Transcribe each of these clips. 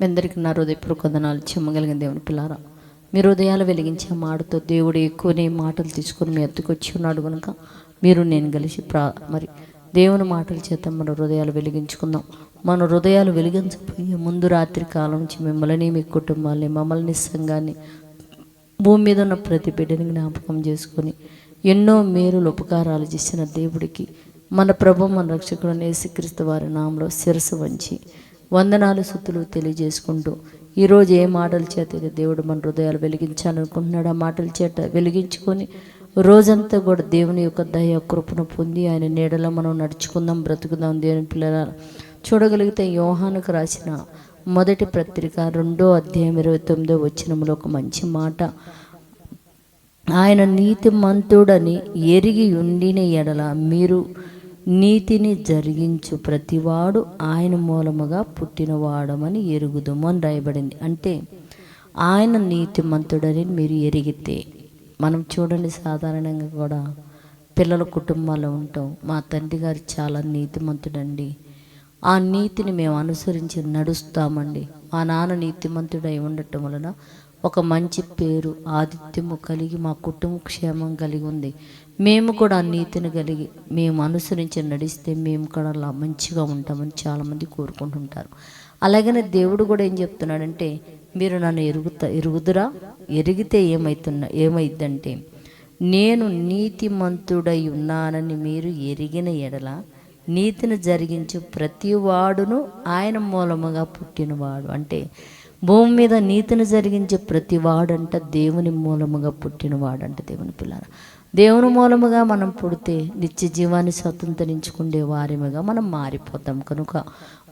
మీ అందరికీ నా హృదయపూర్వక వందనాలు. చెమ్మగలిగిన దేవుని పిల్లారా మీ హృదయాలు వెలిగించే మాటతో దేవుడు ఎక్కువనే మాటలు తీసుకొని మీ ఎత్తుకొచ్చి ఉన్నాడు కనుక మీరు నేను కలిసి ప్రా మరి దేవుని మాటల చేత మన హృదయాలు వెలిగించుకుందాం. మన హృదయాలు వెలిగించబోయే ముందు రాత్రి కాలం నుంచి మిమ్మల్ని మీ కుటుంబాన్ని మమ్మల్ని సంఘాన్ని భూమి మీద ఉన్న ప్రతి బిడ్డని జ్ఞాపకం చేసుకొని ఎన్నో మేలులు ఉపకారాలు చేసిన దేవుడికి మన ప్రభు మన రక్షకుడు యేసుక్రీస్తు వారి నామంలో శిరసు వంచి వందనాలు సుత్తులు తెలియజేసుకుంటూ ఈరోజు ఏ మాటల చేత దేవుడు మన హృదయాలు వెలిగించాలనుకుంటున్నాడు ఆ మాటల చేత వెలిగించుకొని రోజంతా కూడా దేవుని యొక్క దయ కృపను పొంది ఆయన నీడలో మనం నడుచుకుందాం బ్రతుకుదాం. దేవుని పిల్లల చూడగలిగితే యోహానుకు రాసిన మొదటి పత్రిక రెండో అధ్యాయం ఇరవై తొమ్మిదో వచ్చినములో ఒక మంచి మాట. ఆయన నీతిమంతుడని ఎరిగి ఉండిన ఎడల మీరు నీతిని జరిగించు ప్రతివాడు ఆయన మూలముగా పుట్టినవాడమని ఎరుగుదము అని రాయబడింది. అంటే ఆయన నీతిమంతుడని మీరు ఎరిగితే మనం చూడండి సాధారణంగా కూడా పిల్లల కుటుంబాల్లో ఉంటాం. మా తండ్రి గారు చాలా నీతిమంతుడండి. ఆ నీతిని మేము అనుసరించి నడుస్తామండి. మా నాన్న నీతిమంతుడై ఉండటం వలన ఒక మంచి పేరు ఆదిత్యము కలిగి మా కుటుంబ క్షేమం కలిగి ఉంది. మేము కూడా నీతిని కలిగి మేము అనుసరించి నడిస్తే మేము కూడా అలా మంచిగా ఉంటామని చాలామంది కోరుకుంటుంటారు. అలాగనే దేవుడు కూడా ఏం చెప్తున్నాడంటే మీరు నన్ను ఎరుగుతా ఎరుగుదురా? ఎరిగితే ఏమవుతున్నా ఏమైందంటే నేను నీతిమంతుడై ఉన్నానని మీరు ఎరిగిన ఎడల నీతిని జరిగించు ప్రతి వాడును ఆయన మూలముగా పుట్టినవాడు. అంటే భూమి మీద నీతిని జరిగించే ప్రతి వాడంట దేవుని మూలముగా పుట్టినవాడంట దేవుని పిల్లల. దేవుని మూలముగా మనం పుడితే నిత్య జీవాన్ని స్వతంత్రించుకునే వారిగా మనం మారిపోతాం. కనుక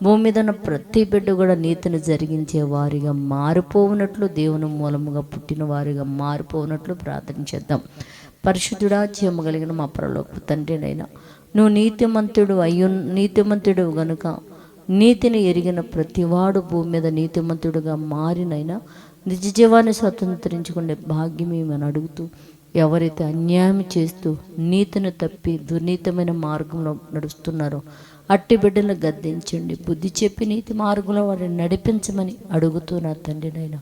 భూమి మీద ఉన్న ప్రతి బిడ్డ కూడా నీతిని జరిగించే వారిగా మారిపోవునట్లు దేవుని మూలముగా పుట్టిన వారిగా మారిపోవునట్లు ప్రార్థన చేద్దాం. పరిశుద్ధుడా చేయమగలిగిన మా పరలోక తండ్రినైనా నువ్వు నీతిమంతుడు అయ్యు నీతిమంతుడు గనుక నీతిని ఎరిగిన ప్రతివాడు భూమి మీద నీతిమంతుడుగా మారినైనా నిజ జీవాన్ని స్వతంత్రించుకునే భాగ్యం ఏమని అడుగుతూ ఎవరైతే అన్యాయం చేస్తూ నీతిని తప్పి దుర్నీతమైన మార్గంలో నడుస్తున్నారో అట్టి బిడ్డలు గద్దించండి. బుద్ధి చెప్పి నీతి మార్గంలో వారిని నడిపించమని అడుగుతున్నా తండ్రి నైనా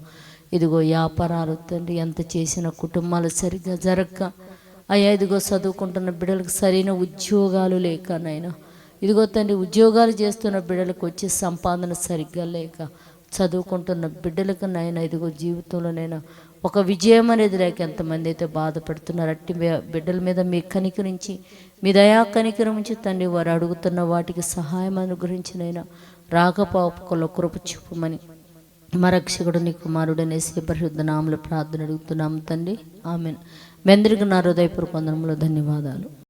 ఇదిగో వ్యాపారాలు తండ్రి ఎంత చేసిన కుటుంబాలు సరిగ్గా జరగక అయ్యా ఇదిగో చదువుకుంటున్న బిడ్డలకు సరైన ఉద్యోగాలు లేక నాయనా ఇదిగో తండ్రి ఉద్యోగాలు చేస్తున్న బిడ్డలకు వచ్చే సంపాదన సరిగ్గా లేక చదువుకుంటున్న బిడ్డలకు నాయన ఇదిగో జీవితంలోనైనా ఒక విజయం అనేది లేక ఎంతమంది అయితే బాధపడుతున్నారు. అట్టి బిడ్డల మీద మీ కనికరించి మీ దయా కనికరించి తండ్రి వారు అడుగుతున్న వాటికి సహాయం అనుగ్రహించినైనా రాకపోకల కృప చూపమని మరక్షకుడు రక్షకుడు నీ కుమారుడనే పరిశుద్ధ నామలు ప్రార్థన అడుగుతున్నాము తండ్రి. ఆమె మెందరికి నా హృదయపూర్వకంలో ధన్యవాదాలు.